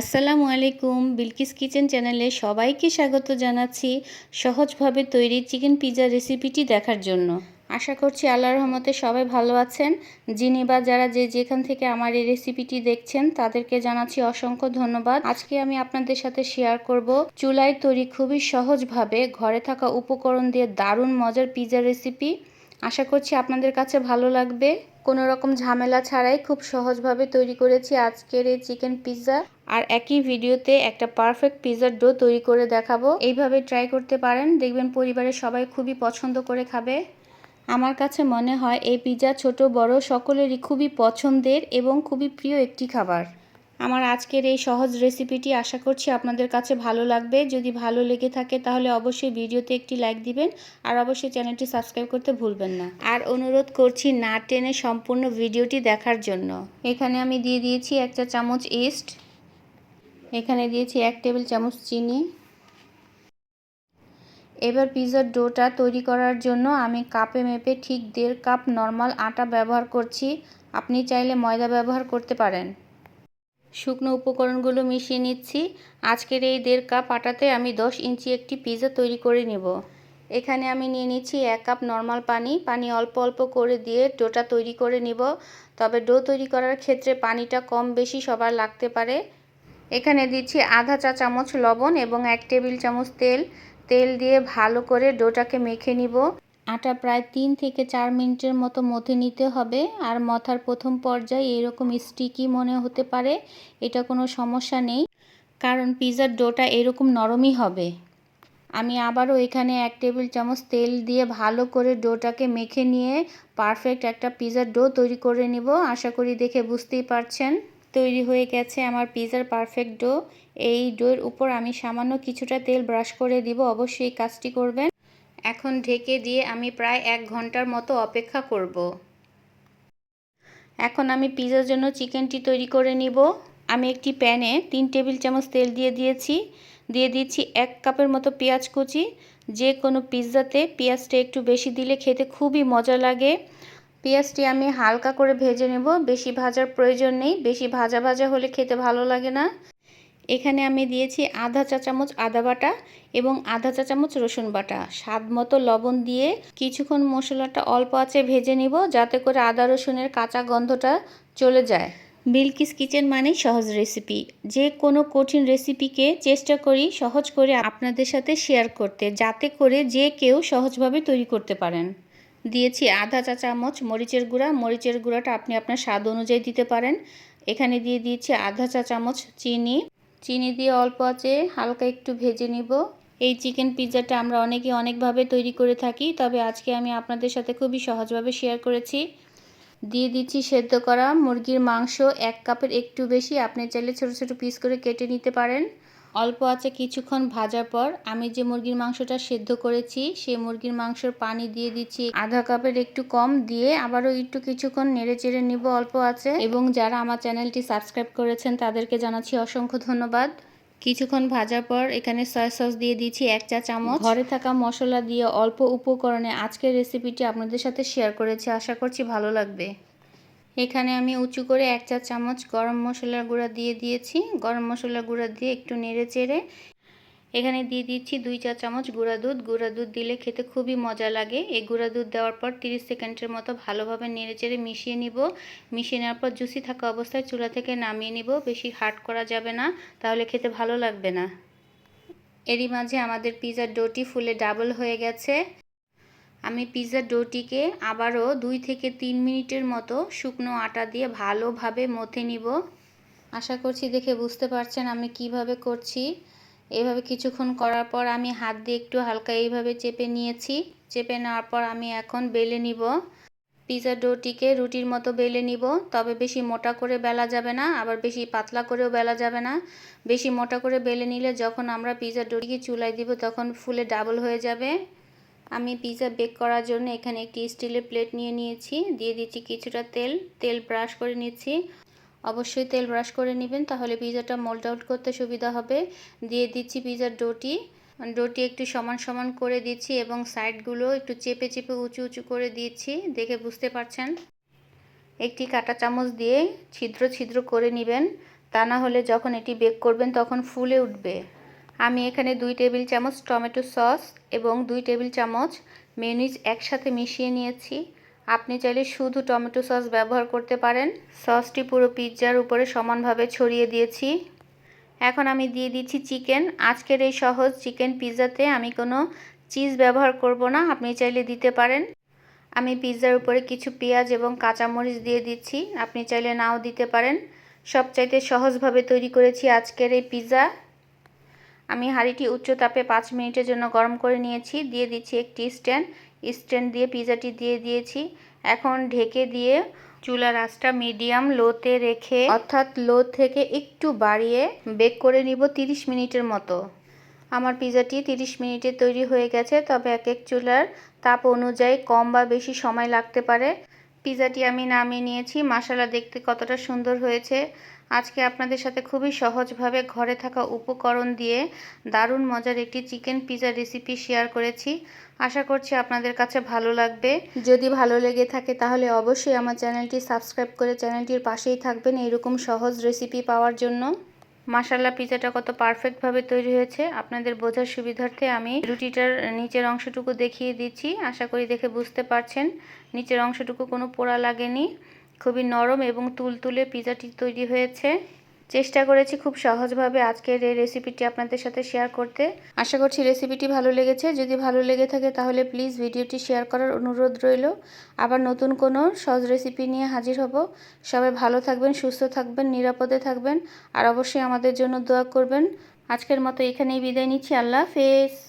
আসসালামু আলাইকুম। বিলকিস কিচেন চ্যানেলে সবাইকে স্বাগত জানাচ্ছি সহজভাবে তৈরি চিকেন পিৎজা রেসিপিটি দেখার জন্য। আশা করছি আল্লাহর রহমতে সবাই ভালো আছেন। যিনি বা যারা যে যেখান থেকে আমার এই রেসিপিটি দেখছেন, তাদেরকে জানাচ্ছি অসংখ্য ধন্যবাদ। আজকে আমি আপনাদের সাথে শেয়ার করব চুলায় তৈরি খুবই সহজভাবে ঘরে থাকা উপকরণ দিয়ে দারুণ মজার পিৎজা রেসিপি। আশা করছি আপনাদের কাছে ভালো লাগবে। কোনো রকম ঝামেলা ছাড়াই খুব সহজভাবে তৈরি করেছি আজকের এই চিকেন পিৎজা। আর একই ভিডিওতে একটা পারফেক্ট পিৎজার ডো তৈরি করে দেখাবো। এইভাবে ট্রাই করতে পারেন। দেখবেন পরিবারের সবাই খুবই পছন্দ করে খাবে। আমার কাছে মনে হয় এই পিৎজা ছোট, বড় সকলেরই খুবই পছন্দের এবং খুবই প্রিয় একটি খাবার। আমার আজকের এই সহজ রেসিপিটি আশা করছি আপনাদের কাছে ভালো লাগবে। যদি ভালো লেগে থাকে তাহলে অবশ্যই ভিডিওতে একটি লাইক দিবেন আর অবশ্যই চ্যানেলটি সাবস্ক্রাইব করতে ভুলবেন না। আর অনুরোধ করছি না টেনে সম্পূর্ণ ভিডিওটি দেখার জন্য। এখানে আমি দিয়ে দিয়েছি এক চা চামচ ইস্ট এখানে দিয়েছি এক টেবিল চামচ চিনি। এবার পিৎজার ডোটা তৈরি করার জন্য আমি কাপে মেপে ঠিক দেড় কাপ নর্মাল আটা ব্যবহার করছি। আপনি চাইলে ময়দা ব্যবহার করতে পারেন। শুকনো উপকরণগুলো মিশিয়ে নিচ্ছি। আজকের এই দেড় কাপ আটাতে আমি দশ ইঞ্চি একটি পিজা তৈরি করে নিব। এখানে আমি নিয়ে নিচ্ছি এক কাপ নর্মাল পানি। পানি অল্প অল্প করে দিয়ে ডোটা তৈরি করে নিব। তবে ডো তৈরি করার ক্ষেত্রে পানিটা কম বেশি সবার লাগতে পারে। এখানে দিচ্ছি আধা চা চামচ লবণ এবং এক টেবিল চামচ তেল। তেল দিয়ে ভালো করে ডোটাকে মেখে নিব। আটা প্রায় তিন থেকে চার মিনিটের মতো মথে নিতে হবে। আর মথার প্রথম পর্যায়ে এরকম স্টিকি মনে হতে পারে, এটা কোনো সমস্যা নেই, কারণ পিৎজার ডোটা এরকম নরমই হবে। আমি আবারও এখানে এক টেবিল চামচ তেল দিয়ে ভালো করে ডোটাকে মেখে নিয়ে পারফেক্ট একটা পিৎজার ডো তৈরি করে নিব। আশা করি দেখে বুঝতেই পারছেন। তৈরি হয়ে গেছে আমার পিজার পারফেক্ট ডো। এই ডোয়ের উপর আমি সামান্য কিছুটা তেল ব্রাশ করে দিব, অবশ্যই কাজটি করবেন। এখন ঢেকে দিয়ে আমি প্রায় এক ঘণ্টার মতো অপেক্ষা করব। এখন আমি পিৎজার জন্য চিকেনটি তৈরি করে নিব। আমি একটি প্যানে তিন টেবিল চামচ তেল দিয়ে দিয়েছি। দিয়ে দিচ্ছি এক কাপের মতো পেঁয়াজ কুচি। যে কোনো পিৎজাতে পেঁয়াজটা একটু বেশি দিলে খেতে খুবই মজা লাগে। পেঁয়াজটি আমি হালকা করে ভেজে নেব। বেশি ভাজার প্রয়োজন নেই। বেশি ভাজা ভাজা হলে খেতে ভালো লাগে না। এখানে আমি দিয়েছি আধা চা চামচ আদা বাটা এবং আধা চা চামচ রসুন বাটা। স্বাদ মতো লবণ দিয়ে কিছুক্ষণ মশলাটা অল্প আছে ভেজে নিব যাতে করে আদা রসুনের কাঁচা গন্ধটা চলে যায়। বিলকিস কিচেন মানেই সহজ রেসিপি। যে কোনো কঠিন রেসিপিকে চেষ্টা করি সহজ করে আপনাদের সাথে শেয়ার করতে, যাতে করে যে কেউ সহজভাবে তৈরি করতে পারেন। দিয়েছি আধা চা চামচ মরিচের গুঁড়া। মরিচের গুঁড়াটা আপনি আপনার স্বাদ অনুযায়ী দিতে পারেন। এখানে দিয়ে দিয়েছি আধা চা চামচ চিনি। চিনি দিয়ে অল্প আছে, হালকা একটু ভেজে নিব। এই চিকেন পিৎজাটা আমরা অনেকে অনেকভাবে তৈরি করে থাকি, তবে আজকে আমি আপনাদের সাথে খুবই সহজভাবে শেয়ার করেছি। দিয়ে দিচ্ছি সেদ্ধ করা মুরগির মাংস, এক কাপের একটু বেশি, আপনি চাইলে ছোটো ছোটো পিস করে কেটে নিতে পারেন। অল্প আছে কিছুক্ষণ ভাজার পর আমি যে মুরগির মাংসটা সেদ্ধ করেছি, সেই মুরগির মাংসর পানি দিয়ে দিচ্ছি আধা কাপের একটু কম দিয়ে আবারও একটু কিছুক্ষণ নেড়ে চেড়ে নিব অল্প আছে এবং যারা আমার চ্যানেলটি সাবস্ক্রাইব করেছেন, তাদেরকে জানাচ্ছি অসংখ্য ধন্যবাদ। কিছুক্ষণ ভাজার পর এখানে সয়া সস দিয়ে দিচ্ছি এক চা চামচ। ঘরে থাকা মশলা দিয়ে অল্প উপকরণে আজকের রেসিপিটি আপনাদের সাথে শেয়ার করেছি। আশা করছি ভালো লাগবে। এখানে আমি উঁচু করে এক চা চামচ গরম মশলার গুঁড়া দিয়ে দিয়েছি। গরম মশলার গুঁড়া দিয়ে একটু নেড়ে চেড়ে এখানে দিয়ে দিচ্ছি দুই চা চামচ গুঁড়া দুধ। গুঁড়া দুধ দিলে খেতে খুবই মজা লাগে। এই গুঁড়া দুধ দেওয়ার পর 30 সেকেন্ডের মতো ভালোভাবে নেড়ে চেড়ে মিশিয়ে নিব। মিশিয়ে নেওয়ার পর জুসি থাকা অবস্থায় চুলা থেকে নামিয়ে নিব। বেশি হার্ড করা যাবে না, তাহলে খেতে ভালো লাগবে না। এরই মাঝে আমাদের পিজার ডোটি ফুলে ডাবল হয়ে গেছে। আমি পিৎজার ডোটিকে আবারও দুই থেকে তিন মিনিটের মতো শুকনো আটা দিয়ে ভালোভাবে মথে নিব। আশা করছি দেখে বুঝতে পারছেন আমি কীভাবে করছি। এভাবে কিছুক্ষণ করার পর আমি হাত দিয়ে একটু হালকা এইভাবে চেপে নিয়েছি। চেপে নেওয়ার পর আমি এখন বেলে নিব। পিৎজা ডোটিকে রুটির মতো বেলে নিব। তবে বেশি মোটা করে বেলা যাবে না, আবার বেশি পাতলা করেও বেলা যাবে না। বেশি মোটা করে বেলে নিলে যখন আমরা পিৎজা ডোটিকে চুলায় দিব তখন ফুলে ডাবল হয়ে যাবে। আমি পিৎজা বেক করার জন্য এখানে একটি স্টিলের প্লেট নিয়ে নিয়েছি। দিয়ে দিচ্ছি কিছুটা তেল। তেল ব্রাশ করে নিচ্ছি। অবশ্যই তেল ব্রাশ করে নেবেন, তাহলে পিজাটা মোল্ড আউট করতে সুবিধা হবে। দিয়ে দিচ্ছি পিৎজার ডোটি ডোটি একটু সমান সমান করে দিচ্ছি এবং সাইডগুলো একটু চেপে চেপে উঁচু উঁচু করে দিচ্ছি, দেখে বুঝতে পারছেন? একটি কাটা চামচ দিয়ে ছিদ্র ছিদ্র করে নেবেন। তা না হলে যখন এটি বেক করবেন তখন ফুলে উঠবে। আমি এখানে দুই টেবিল চামচ টমেটো সস এবং দুই টেবিল চামচ মেয়নিজ একসাথে মিশিয়ে নিয়েছি। আপনি চাইলে শুধু টমেটো সস ব্যবহার করতে পারেন। সসটি পুরো পিৎজার উপরে সমানভাবে ছড়িয়ে দিয়েছি। এখন আমি দিয়ে দিচ্ছি চিকেন। আজকের এই সহজ চিকেন পিৎজাতে আমি কোনো চিজ ব্যবহার করব না, আপনি চাইলে দিতে পারেন। আমি পিৎজার উপরে কিছু পেঁয়াজ এবং কাঁচামরিচ দিয়ে দিচ্ছি, আপনি চাইলে নাও দিতে পারেন। সবচাইতে সহজভাবে তৈরি করেছি আজকের এই পিৎজা। আমি হাঁড়িটি উচ্চ তাপে পাঁচ মিনিটের জন্য গরম করে নিয়েছি, দিয়ে দিচ্ছি একটি স্ট্যান্ড। স্ট্যান্ড দিয়ে পিজাটি দিয়ে দিয়েছি। এখন ঢেকে দিয়ে চুলার আঁচটা মিডিয়াম লোতে রেখে, অর্থাৎ লো থেকে একটু বাড়িয়ে বেক করে নিব তিরিশ মিনিটের মতো। আমার পিজাটি তিরিশ মিনিটে তৈরি হয়ে গেছে, তবে এক এক চুলার তাপ অনুযায়ী কম বা বেশি সময় লাগতে পারে। পিজাটি আমি নামিয়ে নিয়েছি। মশালা দেখতে কতটা সুন্দর হয়েছে। আজকে আপনাদের সাথে খুবই সহজভাবে ঘরে থাকা উপকরণ দিয়ে দারুণ মজার একটি চিকেন পিৎজা রেসিপি শেয়ার করেছি। আশা করছি আপনাদের কাছে ভালো লাগবে। যদি ভালো লেগে থাকে তাহলে অবশ্যই আমার চ্যানেলটি সাবস্ক্রাইব করে চ্যানেলটির পাশেই থাকবেন এরকম সহজ রেসিপি পাওয়ার জন্য। মাসাল্লা পিজাটা কত পারফেক্টভাবে তৈরি হয়েছে। আপনাদের বোঝার সুবিধার্থে আমি রুটিটার নিচের অংশটুকু দেখিয়ে দিচ্ছি। আশা করি দেখে বুঝতে পারছেন। নিচের অংশটুকু কোনো পোড়া লাগেনি। খুবই নরম এবং তুলতুলে পিজাটি তৈরি হয়েছে। চেষ্টা করেছি খুব সহজভাবে আজকের এই রেসিপিটি আপনাদের সাথে শেয়ার করতে। আশা করছি রেসিপিটি ভালো লেগেছে। যদি ভালো লেগে থাকে তাহলে প্লিজ ভিডিওটি শেয়ার করার অনুরোধ রইল। আবার নতুন কোনো সহজ রেসিপি নিয়ে হাজির হব। সবাই ভালো থাকবেন, সুস্থ থাকবেন, নিরাপদে থাকবেন। আর অবশ্যই আমাদের জন্য দোয়া করবেন। আজকের মতো এখানেই বিদায় নিচ্ছি। আল্লাহ হাফেজ।